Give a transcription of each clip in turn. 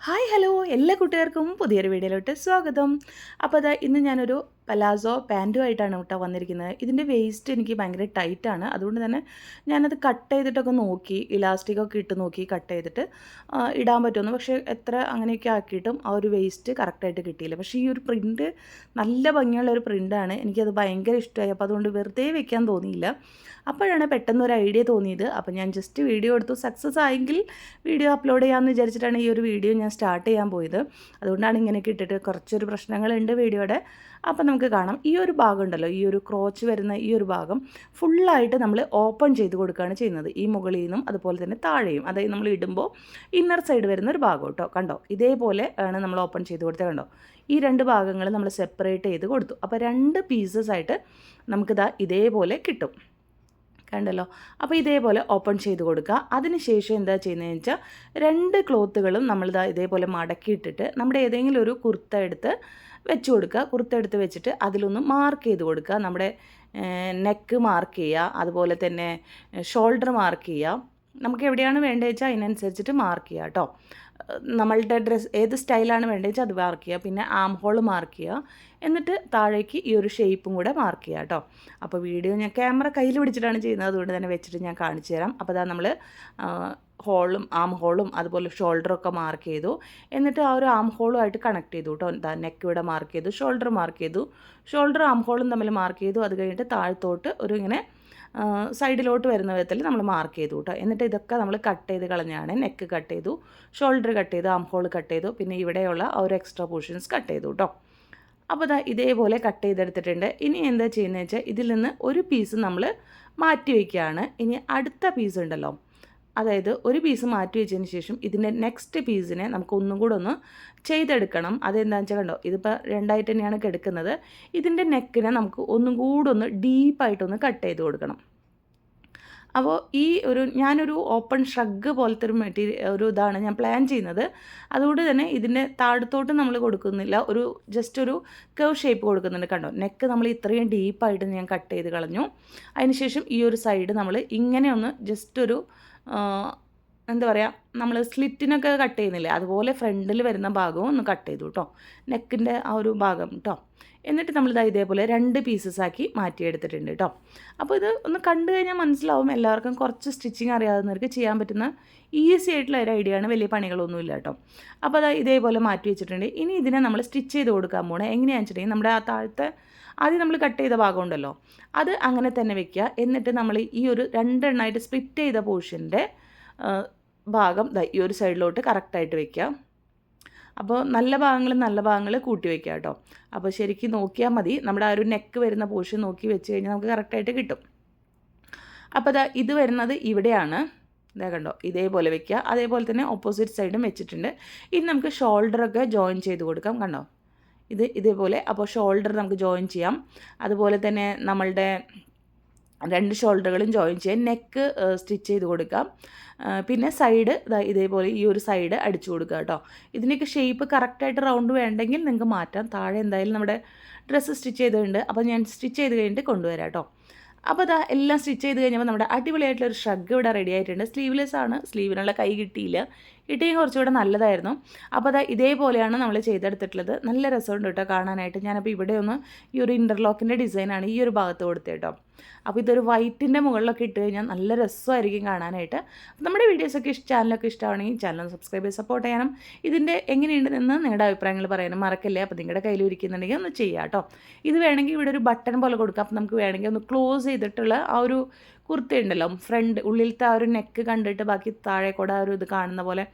Hi hello എല്ലാ കൂട്ടുകാർക്കും പുതിയൊരു വീഡിയോയിലോട്ട് സ്വാഗതം. അപ്പോൾ അതാ ഇന്ന് ഞാനൊരു പലാസോ പാന്റുമായിട്ടാണ് കേട്ടോ വന്നിരിക്കുന്നത്. ഇതിന്റെ വേസ്റ്റ് എനിക്ക് ഭയങ്കര ടൈറ്റാണ് അതുകൊണ്ട് തന്നെ ഞാനത് കട്ട് ചെയ്തിട്ടൊക്കെ നോക്കി ഇലാസ്റ്റിക്കൊക്കെ ഇട്ട് നോക്കി കട്ട് ചെയ്തിട്ട് ഇടാൻ പറ്റുമെന്ന്. പക്ഷേ എത്ര അങ്ങനെയൊക്കെ ആക്കിയിട്ടും ആ ഒരു വേസ്റ്റ് കറക്റ്റായിട്ട് കിട്ടിയില്ല. പക്ഷേ ഈ ഒരു പ്രിന്റ് നല്ല ഭംഗിയുള്ള ഒരു പ്രിന്റാണ് എനിക്കത് ഭയങ്കര ഇഷ്ടമായി. അപ്പോൾ അതുകൊണ്ട് വെറുതെ വെക്കാൻ തോന്നിയില്ല. അപ്പോഴാണ് പെട്ടെന്ന് ഒരു ഐഡിയ തോന്നിയത്. അപ്പോൾ ഞാൻ ജസ്റ്റ് വീഡിയോ എടുത്തു. സക്സസ് ആയെങ്കിൽ വീഡിയോ അപ്ലോഡ് ചെയ്യാമെന്ന് വിചാരിച്ചിട്ടാണ് ഈ ഒരു വീഡിയോ ഞാൻ സ്റ്റാർട്ട് ചെയ്യാൻ പോയത്. അതുകൊണ്ടാണ് ഇങ്ങനെയൊക്കെ ഇട്ടിട്ട് കുറച്ചൊരു പ്രശ്നങ്ങളുണ്ട് വീഡിയോയുടെ. അപ്പോൾ നമുക്ക് കാണാം. ഈ ഒരു ഭാഗം ഉണ്ടല്ലോ ഈ ഒരു ക്രോച്ച് വരുന്ന ഈ ഒരു ഭാഗം ഫുള്ളായിട്ട് നമ്മൾ ഓപ്പൺ ചെയ്ത് കൊടുക്കുകയാണ് ചെയ്യുന്നത്. ഈ മുകളിൽ നിന്നും അതുപോലെ തന്നെ താഴെയും. അതായത് നമ്മൾ ഇടുമ്പോൾ ഇന്നർ സൈഡ് വരുന്ന ഒരു ഭാഗം കേട്ടോ. കണ്ടോ? ഇതേപോലെ ആണ് നമ്മൾ ഓപ്പൺ ചെയ്ത് കൊടുത്തത് കണ്ടോ? ഈ രണ്ട് ഭാഗങ്ങൾ നമ്മൾ സെപ്പറേറ്റ് ചെയ്ത് കൊടുത്തു. അപ്പോൾ രണ്ട് പീസസ് ആയിട്ട് നമുക്കിതാ ഇതേപോലെ കിട്ടും. കണ്ടല്ലോ. അപ്പോൾ ഇതേപോലെ ഓപ്പൺ ചെയ്ത് കൊടുക്കുക. അതിനുശേഷം എന്താ ചെയ്യുന്നതെന്ന് വെച്ചാൽ രണ്ട് ക്ലോത്തുകളും നമ്മളിതാ ഇതേപോലെ മടക്കിയിട്ടിട്ട് നമ്മുടെ ഏതെങ്കിലും ഒരു കുർത്ത എടുത്ത് വെച്ച് കൊടുക്കുക. കുർത്ത എടുത്ത് വെച്ചിട്ട് അതിലൊന്ന് മാർക്ക് ചെയ്ത് കൊടുക്കുക. നമ്മുടെ നെക്ക് മാർക്ക് ചെയ്യുക. അതുപോലെ തന്നെ ഷോൾഡർ മാർക്ക് ചെയ്യുക. നമുക്ക് എവിടെയാണ് വേണ്ടത് വെച്ചാൽ അതിനനുസരിച്ചിട്ട് മാർക്ക് ചെയ്യുക കേട്ടോ. നമ്മളുടെ ഡ്രസ്സ് ഏത് സ്റ്റൈലാണ് വേണ്ടത് വെച്ചാൽ അത് മാർക്ക് ചെയ്യുക. പിന്നെ ആം ഹോൾ മാർക്ക് ചെയ്യുക. എന്നിട്ട് താഴേക്ക് ഈ ഒരു ഷേപ്പും കൂടെ മാർക്ക് ചെയ്യുക കേട്ടോ അപ്പോൾ വീഡിയോ ഞാൻ ക്യാമറ കയ്യിൽ പിടിച്ചിട്ടാണ് ചെയ്യുന്നത്. അതുകൊണ്ട് തന്നെ വെച്ചിട്ട് ഞാൻ കാണിച്ചു തരാം. അപ്പോൾ അതാ നമ്മൾ ഹോളും ആം ഹോളും അതുപോലെ ഷോൾഡറൊക്കെ മാർക്ക് ചെയ്തു. എന്നിട്ട് ആ ഒരു ആം ഹോളുമായിട്ട് കണക്ട് ചെയ്തു കേട്ടോ നെക്ക് ഇവിടെ മാർക്ക് ചെയ്തു ഷോൾഡർ മാർക്ക് ചെയ്തു. ഷോൾഡർ ആം ഹോളും തമ്മിൽ മാർക്ക് ചെയ്തു. അത് കഴിഞ്ഞിട്ട് താഴത്തോട്ട് ഒരു ഇങ്ങനെ സൈഡിലോട്ട് വരുന്ന വിധത്തിൽ നമ്മൾ മാർക്ക് ചെയ്തു കേട്ടോ എന്നിട്ട് ഇതൊക്കെ നമ്മൾ കട്ട് ചെയ്ത് കളഞ്ഞാണ് നെക്ക് കട്ട് ചെയ്തു ഷോൾഡർ കട്ട് ചെയ്തു ആംഹോൾ കട്ട് ചെയ്തു പിന്നെ ഇവിടെയുള്ള ആ ഒരു എക്സ്ട്രാ പോർഷൻസ് കട്ട് ചെയ്തു കേട്ടോ അപ്പോൾ ഇതാ ഇതേപോലെ കട്ട് ചെയ്തെടുത്തിട്ടുണ്ട്. ഇനി എന്താ ചെയ്യുന്നത് വെച്ചാൽ ഇതിൽ നിന്ന് ഒരു പീസ് നമ്മൾ മാറ്റി വയ്ക്കുകയാണ് ഇനി അടുത്ത പീസ് ഉണ്ടല്ലോ അതായത് ഒരു പീസ് മാറ്റി വെച്ചതിന് ശേഷം ഇതിന്റെ നെക്സ്റ്റ് പീസിനെ നമുക്ക് ഒന്നും കൂടെ ഒന്ന് ചെയ്തെടുക്കണം. അതെന്താണെന്ന് വെച്ചാൽ കണ്ടോ ഇതിപ്പോൾ രണ്ടായിട്ട് തന്നെയാണ് കിടക്കുന്നത്. ഇതിന്റെ നെക്കിനെ നമുക്ക് ഒന്നും കൂടെ ഒന്ന് ഡീപ്പായിട്ടൊന്ന് കട്ട് ചെയ്ത് കൊടുക്കണം. അപ്പോൾ ഈ ഒരു ഞാനൊരു ഓപ്പൺ ഷ്രഗ് പോലത്തെ ഒരു മെറ്റീരിയൽ ഒരു ഇതാണ് ഞാൻ പ്ലാൻ ചെയ്യുന്നത്. അതുകൊണ്ട് തന്നെ ഇതിന്റെ താഴത്തോട്ട് നമ്മൾ കൊടുക്കുന്നില്ല. ഒരു ജസ്റ്റ് ഒരു കേവ് ഷേപ്പ് കൊടുക്കുന്നുണ്ട് കണ്ടോ? നെക്ക് നമ്മൾ ഇത്രയും ഡീപ്പായിട്ട് ഞാൻ കട്ട് ചെയ്ത് കളഞ്ഞു. അതിനുശേഷം ഈ ഒരു സൈഡ് നമ്മൾ ഇങ്ങനെ ഒന്ന് ജസ്റ്റ് ഒരു എന്താ പറയുക നമ്മൾ സ്ലിറ്റിനൊക്കെ കട്ട് ചെയ്യുന്നില്ലേ? അതുപോലെ ഫ്രണ്ടിൽ വരുന്ന ഭാഗവും ഒന്ന് കട്ട് ചെയ്തു കേട്ടോ നെക്കിന്റെ ആ ഒരു ഭാഗം കേട്ടോ എന്നിട്ട് നമ്മളിത് ഇതേപോലെ രണ്ട് പീസസ് ആക്കി മാറ്റിയെടുത്തിട്ടുണ്ട് കേട്ടോ അപ്പോൾ ഇത് ഒന്ന് കണ്ടു കഴിഞ്ഞാൽ മനസ്സിലാവും എല്ലാവർക്കും കുറച്ച് സ്റ്റിച്ചിങ് അറിയാവുന്നവർക്ക് ചെയ്യാൻ പറ്റുന്ന ഈസി ആയിട്ടുള്ള ഒരു ഐഡിയ ആണ്. വലിയ പണികളൊന്നുമില്ല കേട്ടോ അപ്പോൾ അത് ഇതേപോലെ മാറ്റി വെച്ചിട്ടുണ്ട്. ഇനി ഇതിനെ നമ്മൾ സ്റ്റിച്ച് ചെയ്ത് കൊടുക്കാൻ പോകണം എങ്ങനെയാണെന്ന് വെച്ചിട്ടുണ്ടെങ്കിൽ നമ്മുടെ ആ താഴത്തെ ആദ്യം നമ്മൾ കട്ട് ചെയ്ത ഭാഗം ഉണ്ടല്ലോ അത് അങ്ങനെ തന്നെ വെക്കുക എന്നിട്ട് നമ്മൾ ഈ ഒരു രണ്ടെണ്ണമായിട്ട് സ്പ്ലിറ്റ് ചെയ്ത പോർഷന്റെ ഭാഗം ഈ ഒരു സൈഡിലോട്ട് കറക്റ്റായിട്ട് വെക്കാം അപ്പോൾ നല്ല ഭാഗങ്ങൾ നല്ല ഭാഗങ്ങൾ കൂട്ടി വയ്ക്കുക കേട്ടോ. അപ്പോൾ ശരിക്കും നോക്കിയാൽ മതി. നമ്മുടെ ആ ഒരു നെക്ക് വരുന്ന പോർഷൻ നോക്കി വെച്ച് കഴിഞ്ഞാൽ നമുക്ക് കറക്റ്റായിട്ട് കിട്ടും. അപ്പോൾ ദാ ഇത് വരുന്നത് ഇവിടെയാണ്. ഇതാ കണ്ടോ? ഇതേപോലെ വെക്കുക അതേപോലെ തന്നെ ഓപ്പോസിറ്റ് സൈഡും വെച്ചിട്ടുണ്ട്. ഇനി നമുക്ക് ഷോൾഡറൊക്കെ ജോയിൻ ചെയ്ത് കൊടുക്കാം. കണ്ടോ? ഇത് ഇതേപോലെ. അപ്പോൾ ഷോൾഡർ നമുക്ക് ജോയിൻ ചെയ്യാം. അതുപോലെ തന്നെ നമ്മളുടെ രണ്ട് ഷോൾഡറുകളും ജോയിൻ ചെയ്യാം നെക്ക് സ്റ്റിച്ച് ചെയ്ത് കൊടുക്കാം. പിന്നെ സൈഡ് ഇതേപോലെ ഈ ഒരു സൈഡ് അടിച്ചു കൊടുക്കുക കേട്ടോ. ഇതിന്റെയൊക്കെ ഷേപ്പ് കറക്റ്റായിട്ട് റൗണ്ട് വേണ്ടെങ്കിൽ നിങ്ങൾക്ക് മാറ്റാം. താഴെ എന്തായാലും നമ്മുടെ ഡ്രസ്സ് സ്റ്റിച്ച് ചെയ്തിട്ടുണ്ട്. അപ്പോൾ ഞാൻ സ്റ്റിച്ച് ചെയ്ത് കഴിഞ്ഞിട്ട് കൊണ്ടുവരാം കേട്ടോ. അപ്പോൾ അതാ എല്ലാം സ്റ്റിച്ച് ചെയ്ത് കഴിഞ്ഞപ്പോൾ നമ്മുടെ അടിപൊളിയായിട്ടുള്ള ഒരു ഷഗ് ഇവിടെ റെഡി ആയിട്ടുണ്ട്. സ്ലീവ്ലെസ് ആണ്. സ്ലീവിനുള്ള കൈ കിട്ടിയില്ല. കിട്ടിയെങ്കിൽ കുറച്ചുകൂടെ നല്ലതായിരുന്നു. അപ്പോൾ അതാ ഇതേപോലെയാണ് നമ്മൾ ചെയ്തെടുത്തിട്ടുള്ളത്. നല്ല രസമുണ്ട് കേട്ടോ കാണാനായിട്ട്. ഞാനപ്പോൾ ഇവിടെ ഒന്ന് ഈ ഒരു ഇന്റർലോക്കിന്റെ ഡിസൈനാണ് ഈ ഒരു ഭാഗത്ത് കൊടുത്തത് കേട്ടോ. അപ്പോൾ ഇതൊരു വൈറ്റിന്റെ മുകളിലൊക്കെ ഇട്ട് കഴിഞ്ഞാൽ നല്ല രസമായിരിക്കും കാണാനായിട്ട്. നമ്മുടെ വീഡിയോസൊക്കെ ഇഷ്ട ചാനലൊക്കെ ഇഷ്ടമാണെങ്കിൽ ചാനൽ സബ്സ്ക്രൈബ് ചെയ്ത് സപ്പോർട്ട് ചെയ്യണം ഇതിന്റെ എങ്ങനെയുണ്ട് എന്ന് നിങ്ങളുടെ അഭിപ്രായങ്ങൾ പറയാനും മറക്കല്ലേ? അപ്പോൾ നിങ്ങളുടെ കയ്യിൽ ഇരിക്കുന്നുണ്ടെങ്കിൽ ഒന്ന് ചെയ്യാം കേട്ടോ ഇത് വേണമെങ്കിൽ ഇവിടെ ഒരു ബട്ടൺ പോലെ കൊടുക്കാം. അപ്പോൾ നമുക്ക് വേണമെങ്കിൽ ഒന്ന് ക്ലോസ് ചെയ്തിട്ടുള്ള ആ ഒരു കുർത്തി ഉണ്ടല്ലോ ഫ്രണ്ട് ഉള്ളിലത്തെ ആ ഒരു നെക്ക് കണ്ടിട്ട് ബാക്കി താഴെ കൂടെ ആ ഒരു ഇത് കാണുന്ന പോലെ.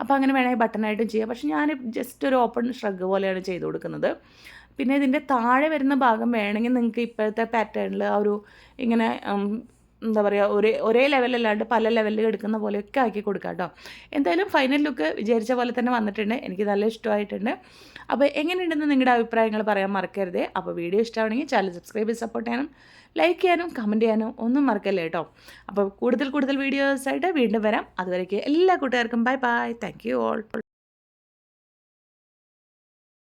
അപ്പോൾ അങ്ങനെ വേണമെങ്കിൽ ബട്ടണായിട്ടും ചെയ്യാം. പക്ഷേ ഞാൻ ജസ്റ്റ് ഒരു ഓപ്പൺ ഷ്രഗ് പോലെയാണ് ചെയ്ത് കൊടുക്കുന്നത്. പിന്നെ ഇതിന്റെ താഴെ വരുന്ന ഭാഗം വേണമെങ്കിൽ നിങ്ങൾക്ക് ഇപ്പോഴത്തെ പാറ്റേണിൽ ആ ഒരു ഇങ്ങനെ എന്താ പറയുക ഒരേ ഒരേ ലെവലല്ലാണ്ട് പല ലെവലിൽ എടുക്കുന്ന പോലെയൊക്കെ ആക്കി കൊടുക്കാം കേട്ടോ എന്തായാലും ഫൈനൽ ലുക്ക് വിചാരിച്ച പോലെ തന്നെ വന്നിട്ടുണ്ട്. എനിക്ക് നല്ല ഇഷ്ടമായിട്ടുണ്ട്. അപ്പോൾ എങ്ങനെയുണ്ടെന്ന് നിങ്ങളുടെ അഭിപ്രായങ്ങൾ പറയാൻ മറക്കരുത്. അപ്പോൾ വീഡിയോ ഇഷ്ടമാണെങ്കിൽ ചാനൽ സബ്സ്ക്രൈബ് ചെയ്ത് സപ്പോർട്ട് ചെയ്യാനും ലൈക്ക് ചെയ്യാനും കമന്റ് ചെയ്യാനും ഒന്നും മറക്കല്ലേ കേട്ടോ അപ്പോൾ കൂടുതൽ കൂടുതൽ വീഡിയോസായിട്ട് വീണ്ടും വരാം. അതുവരേക്ക് എല്ലാ കൂട്ടുകാർക്കും bye bye thank you all